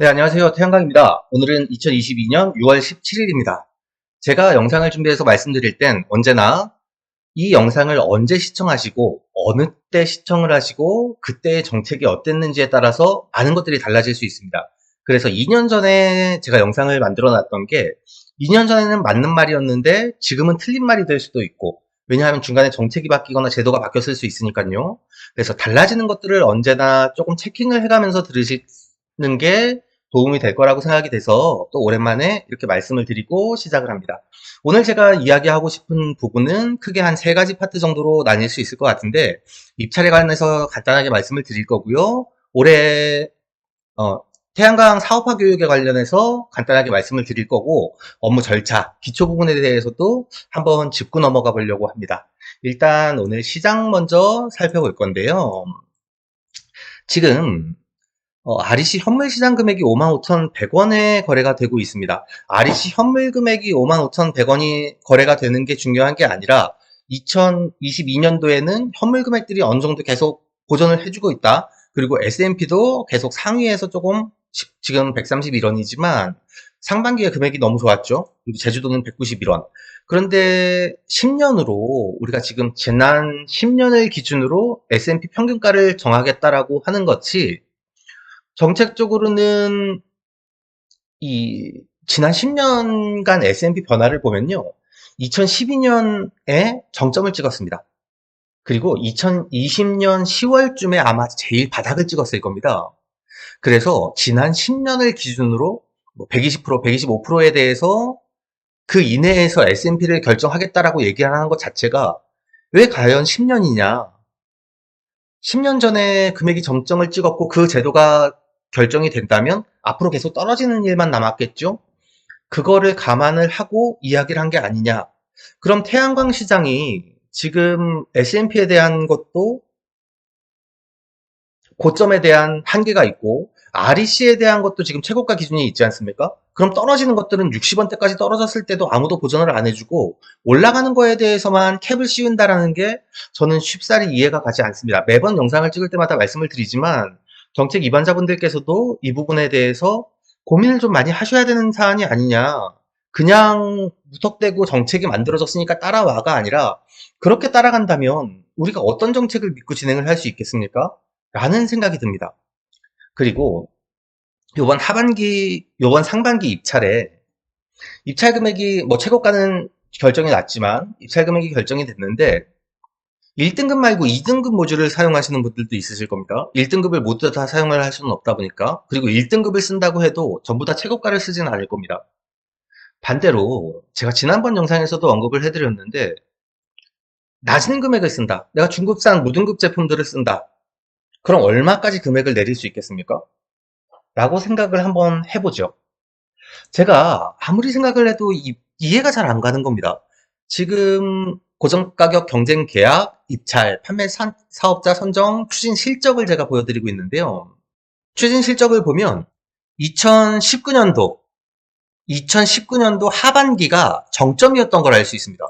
네, 안녕하세요. 태양광입니다. 오늘은 2022년 6월 17일입니다. 제가 영상을 준비해서 말씀드릴 땐 언제나 이 영상을 언제 시청하시고 어느 때 시청을 하시고 그때의 정책이 어땠는지에 따라서 많은 것들이 달라질 수 있습니다. 그래서 2년 전에 제가 영상을 만들어 놨던 게 2년 전에는 맞는 말이었는데 지금은 틀린 말이 될 수도 있고 왜냐하면 중간에 정책이 바뀌거나 제도가 바뀌었을 수 있으니까요. 그래서 달라지는 것들을 언제나 조금 체킹을 해가면서 들으시는 게 도움이 될 거라고 생각이 돼서 또 오랜만에 이렇게 말씀을 드리고 시작을 합니다. 오늘 제가 이야기하고 싶은 부분은 크게 한 세 가지 파트 정도로 나뉠 수 있을 것 같은데 입찰에 관해서 간단하게 말씀을 드릴 거고요. 올해 어, 태양광 사업화 교육에 관련해서 간단하게 말씀을 드릴 거고 업무 절차, 기초 부분에 대해서도 한번 짚고 넘어가 보려고 합니다. 일단 오늘 시장 먼저 살펴볼 건데요. 지금 어, REC 현물 시장 금액이 55,100원에 거래가 되고 있습니다. REC 현물 금액이 55,100원이 거래가 되는 게 중요한 게 아니라 2022년도에는 현물 금액들이 어느 정도 계속 보존을 해주고 있다. 그리고 S&P도 계속 상위에서 조금 지금 131원이지만 상반기에 금액이 너무 좋았죠. 그리고 제주도는 191원. 그런데 10년으로 우리가 지금 지난 10년을 기준으로 S&P 평균가를 정하겠다라고 하는 것이 정책적으로는 이 지난 10년간 S&P 변화를 보면요. 2012년에 정점을 찍었습니다. 그리고 2020년 10월쯤에 아마 제일 바닥을 찍었을 겁니다. 그래서 지난 10년을 기준으로 120%, 125%에 대해서 그 이내에서 S&P를 결정하겠다라고 얘기하는 것 자체가 왜 과연 10년이냐? 10년 전에 금액이 정점을 찍었고 그 제도가 결정이 된다면 앞으로 계속 떨어지는 일만 남았겠죠? 그거를 감안을 하고 이야기를 한 게 아니냐. 그럼 태양광 시장이 지금 S&P에 대한 것도 고점에 대한 한계가 있고 REC에 대한 것도 지금 최고가 기준이 있지 않습니까? 그럼 떨어지는 것들은 60원대까지 떨어졌을 때도 아무도 보전을 안 해주고 올라가는 거에 대해서만 캡을 씌운다라는 게 저는 쉽사리 이해가 가지 않습니다. 매번 영상을 찍을 때마다 말씀을 드리지만 정책 입안자분들께서도 이 부분에 대해서 고민을 좀 많이 하셔야 되는 사안이 아니냐. 그냥 무턱대고 정책이 만들어졌으니까 따라와가 아니라 그렇게 따라간다면 우리가 어떤 정책을 믿고 진행을 할 수 있겠습니까? 라는 생각이 듭니다. 그리고 요번 하반기, 요번 상반기 입찰에 입찰 금액이 뭐 최고가는 결정이 났지만 입찰 금액이 결정이 됐는데 1등급 말고 2등급 모듈을 사용하시는 분들도 있으실 겁니다. 1등급을 모두 다 사용을 할 수는 없다 보니까 그리고 1등급을 쓴다고 해도 전부 다 최고가를 쓰지는 않을 겁니다. 반대로 제가 지난번 영상에서도 언급을 해드렸는데 낮은 금액을 쓴다. 내가 중국산 무등급 제품들을 쓴다. 그럼 얼마까지 금액을 내릴 수 있겠습니까? 라고 생각을 한번 해보죠. 제가 아무리 생각을 해도 이, 이해가 잘 안 가는 겁니다. 지금 고정가격 경쟁 계약, 입찰, 판매 사, 사업자 선정, 추진 실적을 제가 보여드리고 있는데요. 추진 실적을 보면 2019년도, 2019년도 하반기가 정점이었던 걸 알 수 있습니다.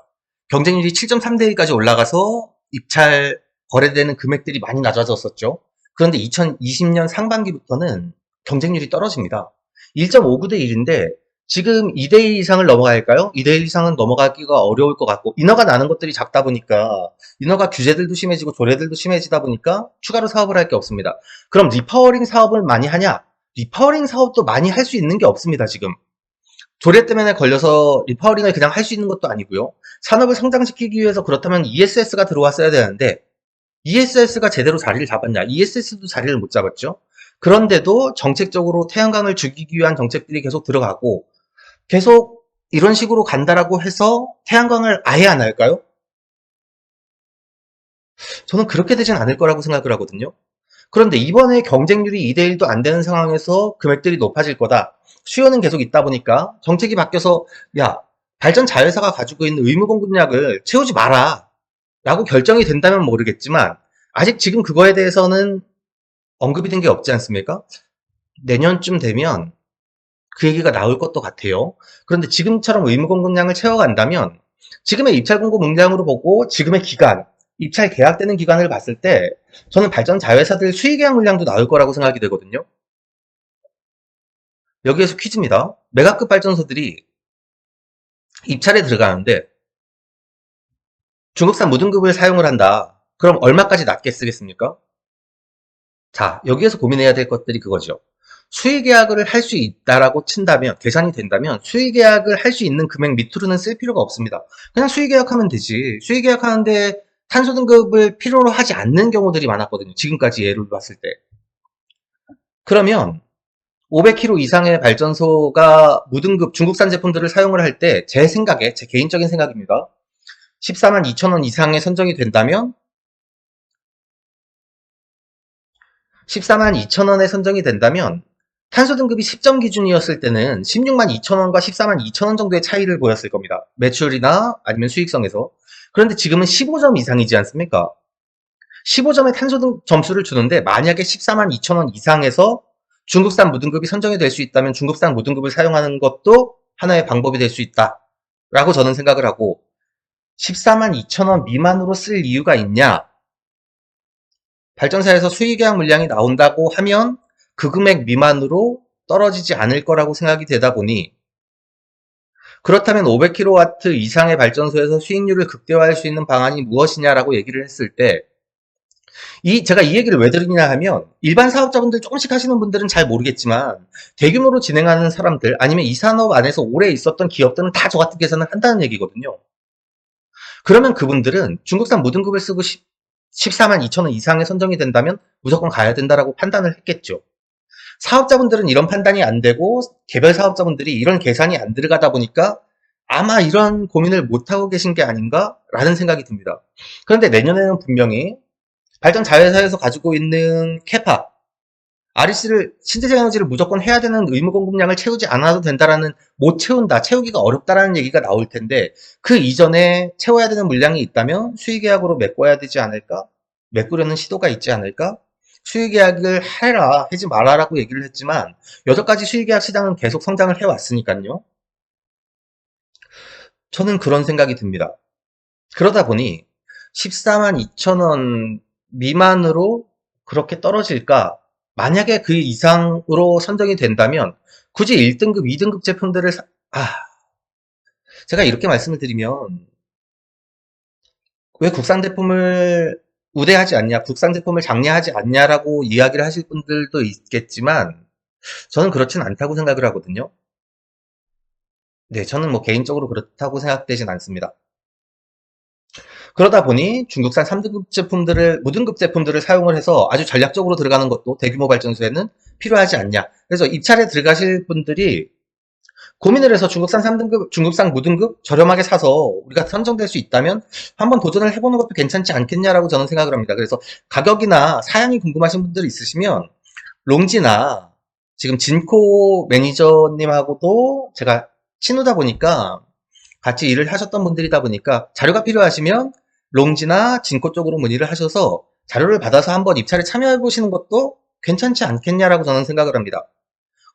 경쟁률이 7.3대 1까지 올라가서 입찰 거래되는 금액들이 많이 낮아졌었죠. 그런데 2020년 상반기부터는 경쟁률이 떨어집니다. 1.59대 1인데 지금 2대1 이상을 넘어갈까요? 2대1 이상은 넘어가기가 어려울 것 같고 인허가 나는 것들이 작다 보니까 인허가 규제들도 심해지고 조례들도 심해지다 보니까 추가로 사업을 할 게 없습니다. 그럼 리파워링 사업을 많이 하냐? 리파워링 사업도 많이 할 수 있는 게 없습니다, 지금. 조례 때문에 걸려서 리파워링을 그냥 할 수 있는 것도 아니고요. 산업을 성장시키기 위해서 그렇다면 ESS가 들어왔어야 되는데 ESS가 제대로 자리를 잡았냐? ESS도 자리를 못 잡았죠. 그런데도 정책적으로 태양광을 죽이기 위한 정책들이 계속 들어가고 계속 이런 식으로 간다라고 해서 태양광을 아예 안 할까요? 저는 그렇게 되진 않을 거라고 생각을 하거든요. 그런데 이번에 경쟁률이 2대1도 안 되는 상황에서 금액들이 높아질 거다. 수요는 계속 있다 보니까 정책이 바뀌어서 야 발전 자회사가 가지고 있는 의무 공급량을 채우지 마라 라고 결정이 된다면 모르겠지만 아직 지금 그거에 대해서는 언급이 된 게 없지 않습니까? 내년쯤 되면 그 얘기가 나올 것도 같아요. 그런데 지금처럼 의무 공급량을 채워간다면 지금의 입찰 공급 물량으로 보고 지금의 기간, 입찰 계약되는 기간을 봤을 때 저는 발전 자회사들 수익 계약 물량도 나올 거라고 생각이 되거든요. 여기에서 퀴즈입니다. 메가급 발전소들이 입찰에 들어가는데 중국산 무등급을 사용을 한다. 그럼 얼마까지 낮게 쓰겠습니까? 자, 여기에서 고민해야 될 것들이 그거죠. 수의 계약을 할 수 있다라고 친다면, 계산이 된다면 수의 계약을 할 수 있는 금액 밑으로는 쓸 필요가 없습니다. 그냥 수의 계약하면 되지. 수의 계약하는데 탄소 등급을 필요로 하지 않는 경우들이 많았거든요. 지금까지 예를 봤을 때. 그러면 500km 이상의 발전소가 무등급 중국산 제품들을 사용을 할 때 제 생각에, 제 개인적인 생각입니다. 14만 2천 원 이상에 선정이 된다면 14만 2천 원에 선정이 된다면 탄소 등급이 10점 기준이었을 때는 16만 2천원과 14만 2천원 정도의 차이를 보였을 겁니다. 매출이나 아니면 수익성에서. 그런데 지금은 15점 이상이지 않습니까? 15점의 탄소 등 점수를 주는데 만약에 14만 2천원 이상에서 중국산 무등급이 선정이 될 수 있다면 중국산 무등급을 사용하는 것도 하나의 방법이 될 수 있다. 라고 저는 생각을 하고 14만 2천원 미만으로 쓸 이유가 있냐? 발전사에서 수의계약 물량이 나온다고 하면 그 금액 미만으로 떨어지지 않을 거라고 생각이 되다 보니 그렇다면 500kW 이상의 발전소에서 수익률을 극대화할 수 있는 방안이 무엇이냐라고 얘기를 했을 때 이, 제가 이 얘기를 왜 드리냐 하면, 일반 사업자분들 조금씩 하시는 분들은 잘 모르겠지만, 대규모로 진행하는 사람들, 아니면 이 산업 안에서 오래 있었던 기업들은 다 저 같은 계산을 한다는 얘기거든요. 그러면 그분들은 중국산 무등급을 쓰고 10, 14만 2천원 이상에 선정이 된다면 무조건 가야 된다라고 판단을 했겠죠. 사업자분들은 이런 판단이 안 되고, 개별 사업자분들이 이런 계산이 안 들어가다 보니까 아마 이런 고민을 못하고 계신 게 아닌가라는 생각이 듭니다. 그런데 내년에는 분명히 발전 자회사에서 가지고 있는 캐파, REC를 신재생 에너지를 무조건 해야 되는 의무 공급량을 채우지 않아도 된다라는 못 채운다, 채우기가 어렵다라는 얘기가 나올 텐데 그 이전에 채워야 되는 물량이 있다면 수의 계약으로 메꿔야 되지 않을까? 메꾸려는 시도가 있지 않을까? 수의 계약을 해라, 하지 말아라고 얘기를 했지만 여덟 가지 수의 계약 시장은 계속 성장을 해왔으니까요. 저는 그런 생각이 듭니다. 그러다 보니 14만 2천 원 미만으로 그렇게 떨어질까? 만약에 그 이상으로 선정이 된다면 굳이 1등급, 2등급 제품들을 사... 아, 제가 이렇게 말씀을 드리면 왜 국산 제품을 우대하지 않냐, 국산 제품을 장려하지 않냐라고 이야기를 하실 분들도 있겠지만 저는 그렇진 않다고 생각을 하거든요. 네, 저는 뭐 개인적으로 그렇다고 생각되진 않습니다. 그러다 보니 중국산 3등급 제품들을 무등급 제품들을 사용을 해서 아주 전략적으로 들어가는 것도 대규모 발전소에는 필요하지 않냐. 그래서 입찰에 들어가실 분들이 고민을 해서 중국산 3등급, 중국산 무등급 저렴하게 사서 우리가 선정될 수 있다면 한번 도전을 해보는 것도 괜찮지 않겠냐라고 저는 생각을 합니다. 그래서 가격이나 사양이 궁금하신 분들이 있으시면 롱지나 지금 진코 매니저님하고도 제가 친누다 보니까 같이 일을 하셨던 분들이다 보니까 자료가 필요하시면 롱지나 진코 쪽으로 문의를 하셔서 자료를 받아서 한번 입찰에 참여해 보시는 것도 괜찮지 않겠냐라고 저는 생각을 합니다.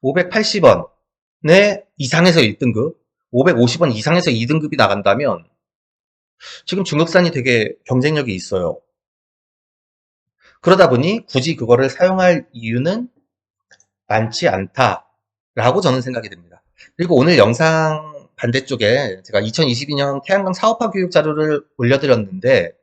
580원의 이상에서 1등급, 550원 이상에서 2등급이 나간다면 지금 중국산이 되게 경쟁력이 있어요. 그러다 보니 굳이 그거를 사용할 이유는 많지 않다라고 저는 생각이 됩니다. 그리고 오늘 영상 반대쪽에 제가 2022년 태양광 사업화 교육 자료를 올려드렸는데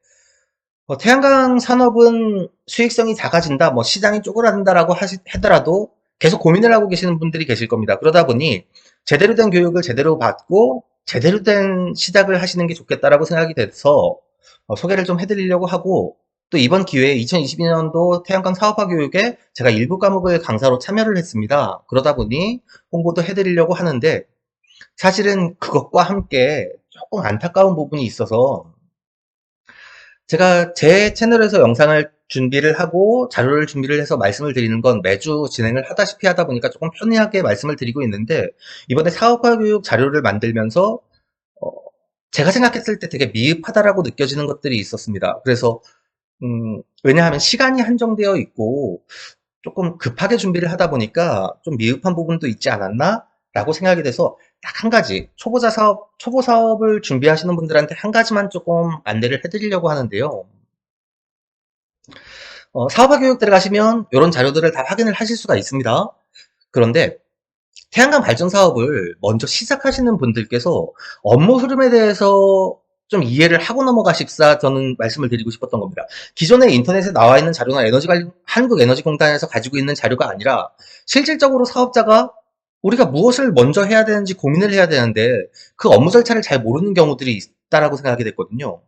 뭐 태양광 산업은 수익성이 작아진다, 뭐 시장이 쪼그라든다라고 하더라도 계속 고민을 하고 계시는 분들이 계실 겁니다. 그러다 보니 제대로 된 교육을 제대로 받고 제대로 된 시작을 하시는 게 좋겠다라고 생각이 돼서 어, 소개를 좀 해드리려고 하고 또 이번 기회에 2022년도 태양광 사업화 교육에 제가 일부 과목을 강사로 참여를 했습니다. 그러다 보니 홍보도 해드리려고 하는데 사실은 그것과 함께 조금 안타까운 부분이 있어서 제가 제 채널에서 영상을 준비를 하고 자료를 준비를 해서 말씀을 드리는 건 매주 진행을 하다시피 하다 보니까 조금 편리하게 말씀을 드리고 있는데 이번에 사업화 교육 자료를 만들면서 어 제가 생각했을 때 되게 미흡하다라고 느껴지는 것들이 있었습니다. 그래서 음 왜냐하면 시간이 한정되어 있고 조금 급하게 준비를 하다 보니까 좀 미흡한 부분도 있지 않았나? 라고 생각이 돼서 딱 한 가지 초보자 사업 초보 사업을 준비하시는 분들한테 한 가지만 조금 안내를 해드리려고 하는데요. 어, 사업화 교육 들어가시면 이런 자료들을 다 확인을 하실 수가 있습니다. 그런데 태양광 발전 사업을 먼저 시작하시는 분들께서 업무 흐름에 대해서 좀 이해를 하고 넘어가십사 저는 말씀을 드리고 싶었던 겁니다. 기존에 인터넷에 나와 있는 자료나 에너지 한국에너지공단에서 가지고 있는 자료가 아니라 실질적으로 사업자가 우리가 무엇을 먼저 해야 되는지 고민을 해야 되는데 그 업무 절차를 잘 모르는 경우들이 있다라고 생각하게 됐거든요.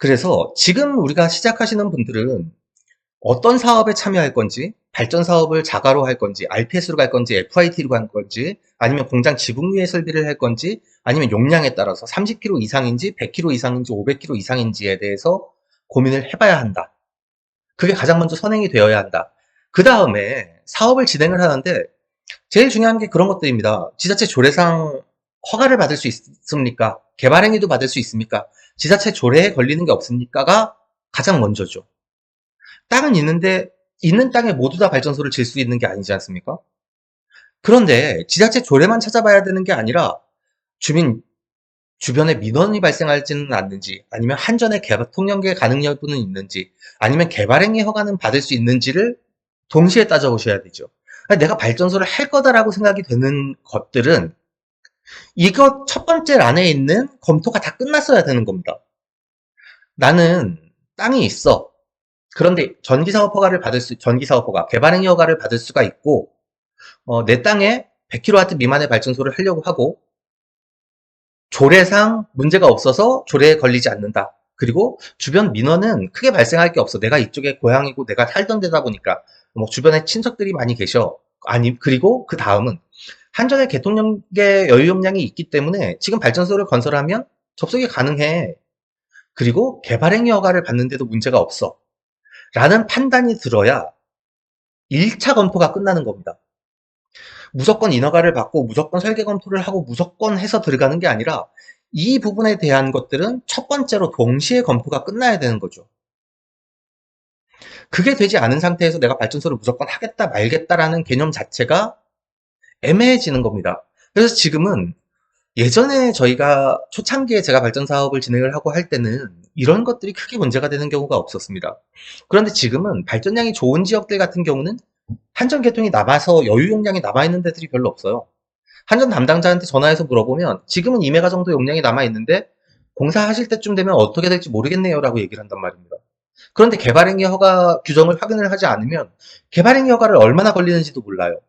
그래서 지금 우리가 시작하시는 분들은 어떤 사업에 참여할 건지, 발전 사업을 자가로 할 건지, RPS로 갈 건지, FIT로 갈 건지, 아니면 공장 지붕 위에 설비를 할 건지, 아니면 용량에 따라서 30kg 이상인지, 100kg 이상인지, 500kg 이상인지에 대해서 고민을 해봐야 한다. 그게 가장 먼저 선행이 되어야 한다. 그 다음에 사업을 진행을 하는데 제일 중요한 게 그런 것들입니다. 지자체 조례상 허가를 받을 수 있습니까? 개발 행위도 받을 수 있습니까? 지자체 조례에 걸리는 게 없습니까가 가장 먼저죠. 땅은 있는데 있는 땅에 모두 다 발전소를 질 수 있는 게 아니지 않습니까? 그런데 지자체 조례만 찾아봐야 되는 게 아니라 주민 주변에 민원이 발생하지는 않는지 아니면 한전의 개발 통연계 가능 여부는 있는지 아니면 개발행위 허가는 받을 수 있는지를 동시에 따져보셔야 되죠. 내가 발전소를 할 거다라고 생각이 되는 것들은 이것 첫 번째 란에 있는 검토가 다 끝났어야 되는 겁니다. 나는 땅이 있어. 그런데 전기사업 허가를 받을 수, 전기사업 허가, 개발행위 허가를 받을 수가 있고, 어, 내 땅에 100kW 미만의 발전소를 하려고 하고, 조례상 문제가 없어서 조례에 걸리지 않는다. 그리고 주변 민원은 크게 발생할 게 없어. 내가 이쪽에 고향이고 내가 살던 데다 보니까 뭐 주변에 친척들이 많이 계셔. 아니 그리고 그 다음은 한전의 개통력의 여유용량이 있기 때문에 지금 발전소를 건설하면 접속이 가능해. 그리고 개발행위 허가를 받는데도 문제가 없어. 라는 판단이 들어야 1차 검토가 끝나는 겁니다. 무조건 인허가를 받고 무조건 설계 검토를 하고 무조건 해서 들어가는 게 아니라 이 부분에 대한 것들은 첫 번째로 동시에 검토가 끝나야 되는 거죠. 그게 되지 않은 상태에서 내가 발전소를 무조건 하겠다 말겠다라는 개념 자체가 애매해지는 겁니다. 그래서 지금은 예전에 저희가 초창기에 제가 발전 사업을 진행을 하고 할 때는 이런 것들이 크게 문제가 되는 경우가 없었습니다. 그런데 지금은 발전량이 좋은 지역들 같은 경우는 한전 개통이 남아서 여유 용량이 남아있는 데들이 별로 없어요. 한전 담당자한테 전화해서 물어보면 지금은 2메가 정도 용량이 남아있는데 공사하실 때쯤 되면 어떻게 될지 모르겠네요 라고 얘기를 한단 말입니다. 그런데 개발행위 허가 규정을 확인을 하지 않으면 개발행위 허가를 얼마나 걸리는지도 몰라요.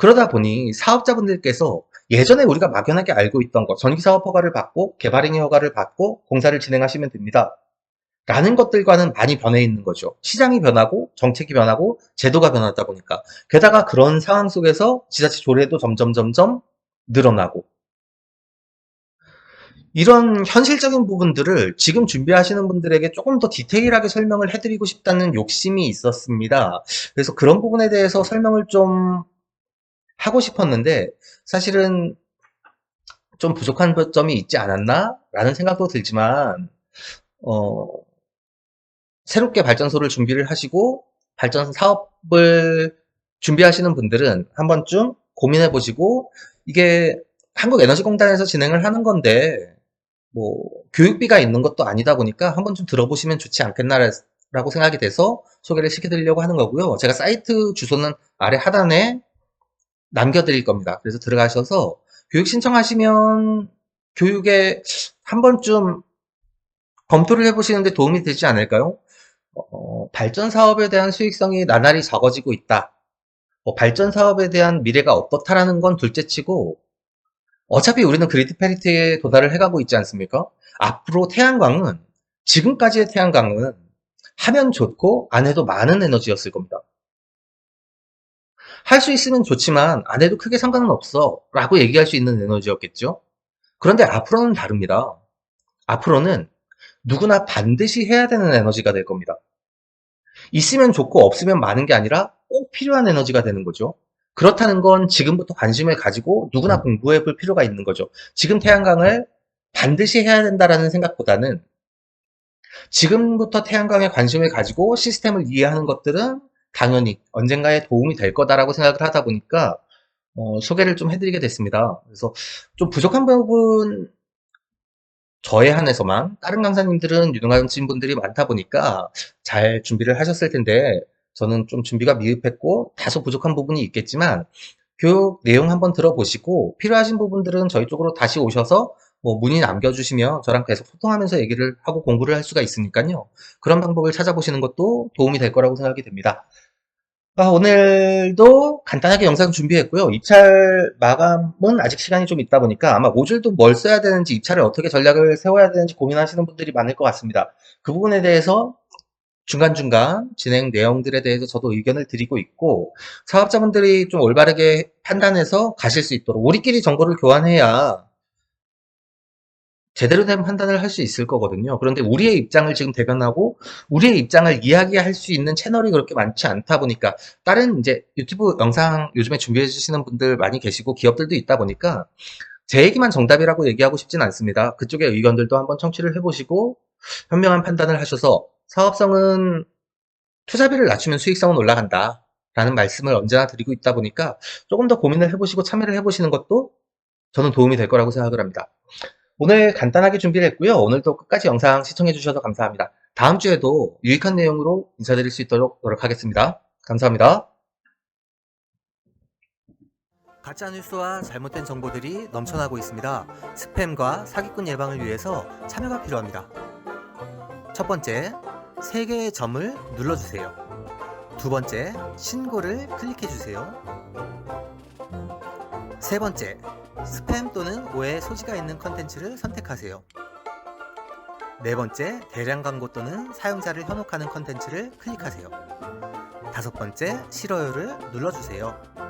그러다 보니 사업자분들께서 예전에 우리가 막연하게 알고 있던 것, 전기사업 허가를 받고 개발행위 허가를 받고 공사를 진행하시면 됩니다. 라는 것들과는 많이 변해 있는 거죠. 시장이 변하고 정책이 변하고 제도가 변하다 보니까 게다가 그런 상황 속에서 지자체 조례도 점점 점점 늘어나고 이런 현실적인 부분들을 지금 준비하시는 분들에게 조금 더 디테일하게 설명을 해드리고 싶다는 욕심이 있었습니다. 그래서 그런 부분에 대해서 설명을 좀 하고 싶었는데 사실은 좀 부족한 점이 있지 않았나? 라는 생각도 들지만 어, 새롭게 발전소를 준비를 하시고 발전 사업을 준비하시는 분들은 한 번쯤 고민해 보시고 이게 한국에너지공단에서 진행을 하는 건데 뭐 교육비가 있는 것도 아니다 보니까 한 번쯤 들어보시면 좋지 않겠나라고 생각이 돼서 소개를 시켜드리려고 하는 거고요. 제가 사이트 주소는 아래 하단에 남겨드릴 겁니다. 그래서 들어가셔서 교육 신청하시면 교육에 한 번쯤 검토를 해보시는데 도움이 되지 않을까요? 어, 발전 사업에 대한 수익성이 나날이 적어지고 있다. 뭐 발전 사업에 대한 미래가 어떻다라는 건 둘째치고 어차피 우리는 그리드 페리티에 도달을 해가고 있지 않습니까? 앞으로 태양광은 지금까지의 태양광은 하면 좋고 안 해도 많은 에너지였을 겁니다. 할 수 있으면 좋지만 안 해도 크게 상관은 없어 라고 얘기할 수 있는 에너지였겠죠? 그런데 앞으로는 다릅니다. 앞으로는 누구나 반드시 해야 되는 에너지가 될 겁니다. 있으면 좋고 없으면 많은 게 아니라 꼭 필요한 에너지가 되는 거죠. 그렇다는 건 지금부터 관심을 가지고 누구나 음. 공부해 볼 필요가 있는 거죠. 지금 태양광을 반드시 해야 된다라는 생각보다는 지금부터 태양광에 관심을 가지고 시스템을 이해하는 것들은 당연히 언젠가에 도움이 될 거다라고 생각을 하다 보니까 어, 소개를 좀 해드리게 됐습니다. 그래서 좀 부족한 부분 저에 한해서만 다른 강사님들은 유능하신 분들이 많다 보니까 잘 준비를 하셨을 텐데 저는 좀 준비가 미흡했고 다소 부족한 부분이 있겠지만 교육 내용 한번 들어보시고 필요하신 부분들은 저희 쪽으로 다시 오셔서 뭐 문의 남겨주시면 저랑 계속 소통하면서 얘기를 하고 공부를 할 수가 있으니까요. 그런 방법을 찾아보시는 것도 도움이 될 거라고 생각이 됩니다. 아, 오늘도 간단하게 영상 준비했고요. 입찰 마감은 아직 시간이 좀 있다 보니까 아마 모듈도 뭘 써야 되는지 입찰을 어떻게 전략을 세워야 되는지 고민하시는 분들이 많을 것 같습니다. 그 부분에 대해서 중간중간 진행 내용들에 대해서 저도 의견을 드리고 있고 사업자분들이 좀 올바르게 판단해서 가실 수 있도록 우리끼리 정보를 교환해야 제대로 된 판단을 할 수 있을 거거든요. 그런데 우리의 입장을 지금 대변하고 우리의 입장을 이야기할 수 있는 채널이 그렇게 많지 않다 보니까 다른 이제 유튜브 영상 요즘에 준비해 주시는 분들 많이 계시고 기업들도 있다 보니까 제 얘기만 정답이라고 얘기하고 싶진 않습니다. 그쪽의 의견들도 한번 청취를 해보시고 현명한 판단을 하셔서 사업성은 투자비를 낮추면 수익성은 올라간다. 라는 말씀을 언제나 드리고 있다 보니까 조금 더 고민을 해보시고 참여를 해보시는 것도 저는 도움이 될 거라고 생각을 합니다. 오늘 간단하게 준비를 했고요. 오늘도 끝까지 영상 시청해 주셔서 감사합니다. 다음 주에도 유익한 내용으로 인사드릴 수 있도록 노력하겠습니다. 감사합니다. 가짜 뉴스와 잘못된 정보들이 넘쳐나고 있습니다. 스팸과 사기꾼 예방을 위해서 참여가 필요합니다. 첫 번째, 세 개의 점을 눌러주세요. 두 번째, 신고를 클릭해주세요. 세 번째, 스팸 또는 오해 소지가 있는 컨텐츠를 선택하세요. 네 번째, 대량 광고 또는 사용자를 현혹하는 컨텐츠를 클릭하세요. 다섯 번째, 싫어요를 눌러주세요.